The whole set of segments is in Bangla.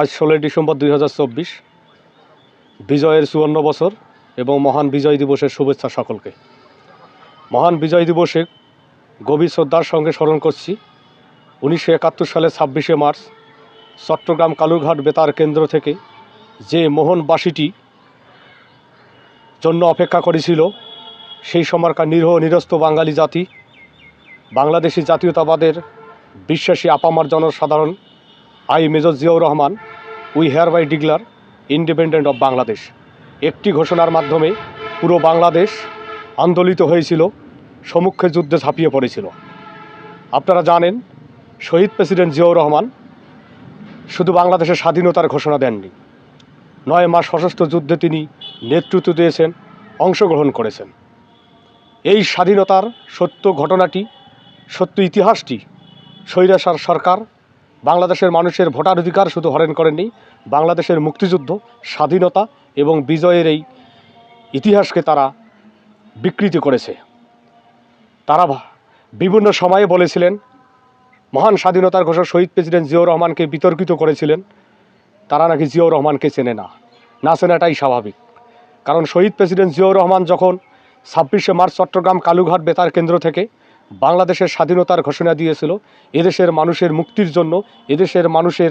আজ ষোলোই ডিসেম্বর দুই হাজার চব্বিশ, বিজয়ের চুয়ান্ন বছর এবং মহান বিজয় দিবসের শুভেচ্ছা সকলকে। মহান বিজয় দিবসে গভীর শ্রদ্ধার সঙ্গে স্মরণ করছি, উনিশশো একাত্তর সালের ছাব্বিশে মার্চ, চট্টগ্রাম কালুরঘাট বেতার কেন্দ্র থেকে যে মোহনবাসীটি জন্য অপেক্ষা করেছিল, সেই সময়কার নিরহ নিরস্ত বাঙালি জাতি, বাংলাদেশি জাতীয়তাবাদের বিশ্বাসী আপামার জনসাধারণ I major Ziaur Rahman we hereby declare independent of Bangladesh একটি ঘোষণার মাধ্যমে পুরো বাংলাদেশ আন্দোলিত হয়েছিল সমুখে যুদ্ধে ঝাঁপিয়ে পড়েছিল। আপনারা জানেন, শহীদ প্রেসিডেন্ট জিয়াউর রহমান শুধু বাংলাদেশের স্বাধীনতার ঘোষণা দেননি, নয় মাস সশস্ত্র যুদ্ধে তিনি নেতৃত্ব দিয়েছেন, অংশগ্রহণ করেছেন। এই স্বাধীনতার সত্য ঘটনাটি, সত্য ইতিহাসটি স্বৈরাচার সরকার বাংলাদেশের মানুষের ভোটার অধিকার শুধু হরণ করেননি, বাংলাদেশের মুক্তিযুদ্ধ, স্বাধীনতা এবং বিজয়ের এই ইতিহাসকে তারা বিকৃতি করেছে। তারা বিভিন্ন সময়ে বলেছিলেন, মহান স্বাধীনতার ঘোষক শহীদ প্রেসিডেন্ট জিয়াউর রহমানকে বিতর্কিত করেছিলেন। তারা নাকি জিয়াউর রহমানকে চেনে না। না চেনাটাই স্বাভাবিক। কারণ শহীদ প্রেসিডেন্ট জিয়াউর রহমান যখন ছাব্বিশে মার্চ চট্টগ্রাম কালুঘাট বেতার কেন্দ্র থেকে বাংলাদেশের স্বাধীনতার ঘোষণা দিয়েছিল, এদেশের মানুষের মুক্তির জন্য, এদেশের মানুষের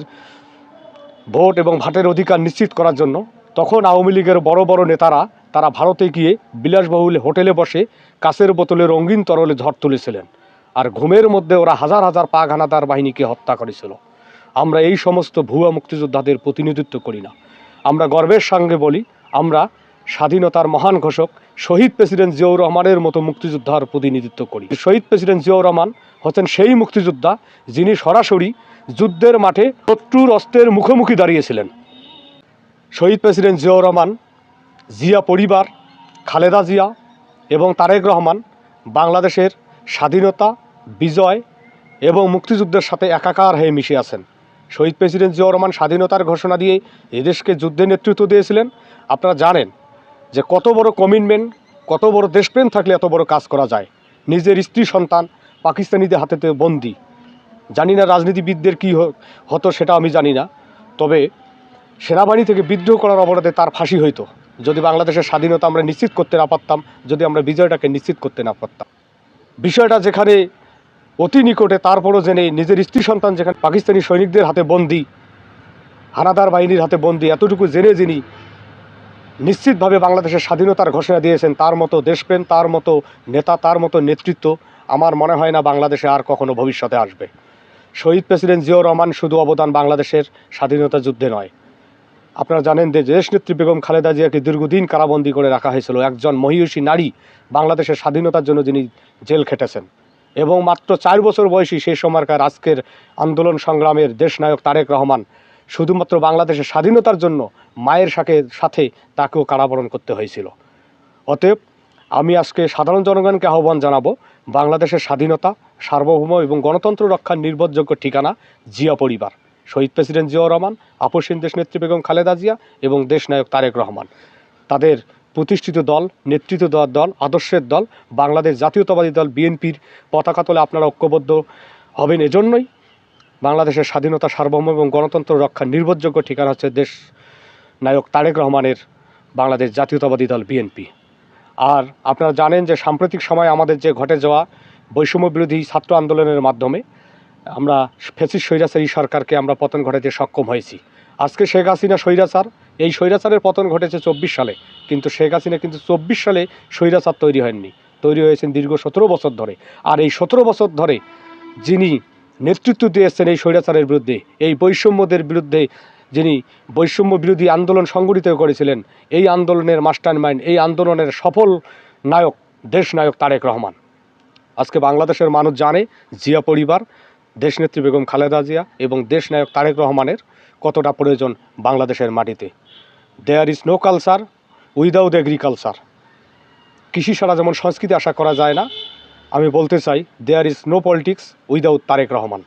ভোট এবং ভাটের অধিকার নিশ্চিত করার জন্য। তখন আওয়ামী লীগের বড় বড় নেতারা, তারা ভারতে গিয়ে বিলাসবহুল হোটেলে বসে কাছের বোতলে রঙিন তরলে ঝড় তুলেছিলেন আর ঘুমের মধ্যে ওরা হাজার হাজার পা ঘানাদার বাহিনীকে হত্যা করেছিল। আমরা এই সমস্ত ভুয়া মুক্তিযোদ্ধাদের প্রতিনিধিত্ব করি না। আমরা গর্বের সঙ্গে বলি, আমরা স্বাধীনতার মহান ঘোষক শহীদ প্রেসিডেন্ট জিয়াউর রহমানের মতো মুক্তিযোদ্ধার প্রতিনিধিত্ব করি। শহীদ প্রেসিডেন্ট জিয়াউর রহমান হচ্ছেন সেই মুক্তিযোদ্ধা যিনি সরাসরি যুদ্ধের মাঠে শত্রুর অস্ত্রের মুখোমুখি দাঁড়িয়েছিলেন। শহীদ প্রেসিডেন্ট জিয়াউর রহমান, জিয়া পরিবার, খালেদা জিয়া এবং তারেক রহমান বাংলাদেশের স্বাধীনতা, বিজয় এবং মুক্তিযুদ্ধের সাথে একাকার হয়ে মিশে আছেন। শহীদ প্রেসিডেন্ট জিয়াউর রহমান স্বাধীনতার ঘোষণা দিয়ে এদেশকে যুদ্ধে নেতৃত্ব দিয়েছিলেন। আপনারা জানেন যে কত বড় কমিটমেন্ট কত বড় দেশপ্রেম থাকলে এত বড় কাজ করা যায়। নিজের স্ত্রী, সন্তান পাকিস্তানিদের হাতেতে বন্দি। জানি না রাজনীতিবিদদের কী হতো সেটা আমি জানি না। তবে সেনাবাহিনী থেকে বিদ্রোহ করার অপরাধে তার ফাঁসি হইতো। যদি বাংলাদেশের স্বাধীনতা আমরা নিশ্চিত করতে না পারতাম, যদি আমরা বিজয়টাকে নিশ্চিত করতে না পারতাম। বিষয়টা যেখানে অতি নিকটে, তারপরও জেনে নিজের স্ত্রী, সন্তান যেখানে পাকিস্তানি সৈনিকদের হাতে বন্দি, হানাদার বাহিনীর হাতে বন্দি, এতটুকু জেনে যিনি নিশ্চিতভাবে বাংলাদেশের স্বাধীনতার ঘোষণা দিয়েছেন, তার মতো দেশপ্রেম, তার মতো নেতা, তার মতো নেতৃত্ব, আমার মনে হয় না বাংলাদেশে আর কখনো ভবিষ্যতে আসবে। শহীদ প্রেসিডেন্ট জিয়াউর রহমান শুধু অবদান বাংলাদেশের স্বাধীনতা যুদ্ধে নয়। আপনারা জানেন যে দেশনেত্রী বেগম খালেদা জিয়াকে দীর্ঘদিন কারাবন্দি করে রাখা হয়েছিল। একজন মহিষী নারী বাংলাদেশের স্বাধীনতার জন্য যিনি জেল খেটেছেন। এবং মাত্র চার বছর বয়সী সেই সময়কার আজকের আন্দোলন সংগ্রামের দেশনায়ক তারেক রহমান শুধুমাত্র বাংলাদেশের স্বাধীনতার জন্য মায়ের সাথে সাথে তাকেও কারাবরণ করতে হয়েছিল। অতএব আমি আজকে সাধারণ জনগণকে আহ্বান জানাব, বাংলাদেশের স্বাধীনতা, সার্বভৌম এবং গণতন্ত্র রক্ষার নির্ভরযোগ্য ঠিকানা জিয়া পরিবার। শহীদ প্রেসিডেন্ট জিয়াউর রহমান আপসীন দেশনেত্রী বেগম খালেদা জিয়া এবং দেশনায়ক তারেক রহমান। তাদের প্রতিষ্ঠিত দল, নেতৃত্ব দেওয়ার দল, আদর্শের দল, বাংলাদেশ জাতীয়তাবাদী দল, বিএনপির পতাকা তোলে আপনারা ঐক্যবদ্ধ হবেন এজন্যই বাংলাদেশের স্বাধীনতা সার্বভৌম এবং গণতন্ত্র রক্ষার নির্ভরযোগ্য ঠিকানা হচ্ছে দেশ নায়ক তারেক রহমানের বাংলাদেশ জাতীয়তাবাদী দল বিএনপি। আর আপনারা জানেন যে সাম্প্রতিক সময় আমাদের যে ঘটে যাওয়া বৈষম্য বিরোধী ছাত্র আন্দোলনের মাধ্যমে আমরা ফেসিস স্বৈরাচারী সরকারকে আমরা পতন ঘটাতে সক্ষম হয়েছি। আজকে শেখ হাসিনা স্বৈরাচার, এই স্বৈরাচারের পতন ঘটেছে চব্বিশ সালে। কিন্তু শেখ হাসিনা কিন্তু চব্বিশ সালে স্বৈরাচার তৈরি হয়নি। তৈরি হয়েছেন দীর্ঘ সতেরো বছর ধরে। আর এই সতেরো বছর ধরে যিনি নেতৃত্ব দিয়েছেন এই স্বৈরাচারের বিরুদ্ধে, এই বৈষম্যদের বিরুদ্ধে যিনি বৈষম্য বিরোধী আন্দোলন সংগঠিত করেছিলেন, এই আন্দোলনের মাস্টার মাইন্ড এই আন্দোলনের সফল নায়ক, দেশ নায়ক তারেক রহমান। আজকে বাংলাদেশের মানুষ জানে, জিয়া পরিবার, দেশনেত্রী বেগম খালেদা জিয়া এবং দেশ নায়ক তারেক রহমানের কতটা প্রয়োজন বাংলাদেশের মাটিতে। There is no culture without agriculture কৃষি ছাড়া যেমন সংস্কৃতি আশা করা যায় না আমি বলতে চাই there is no politics without Tarique Rahman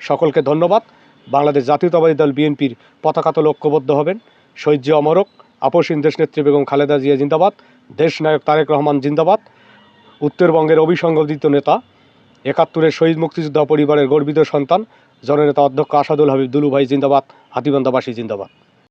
সকলকে ধন্যবাদ। বাংলাদেশ জাতীয়তাবাদী দল বিএনপির পতাকা তো ঐক্যবদ্ধ হবেন। শহীদ অমরক, আপসীন দেশনেত্রী বেগম খালেদা জিয়া জিন্দাবাদ, দেশ নায়ক তারেক রহমান জিন্দাবাদ। উত্তরবঙ্গের অবিসংগঠিত নেতা, একাত্তরের শহীদ মুক্তিযোদ্ধা পরিবারের গর্বিত সন্তান, জননেতা অধ্যক্ষ আসাদুল হাবিব দুলু ভাই জিন্দাবাদ হাতিবান্ধাবাসী জিন্দাবাদ।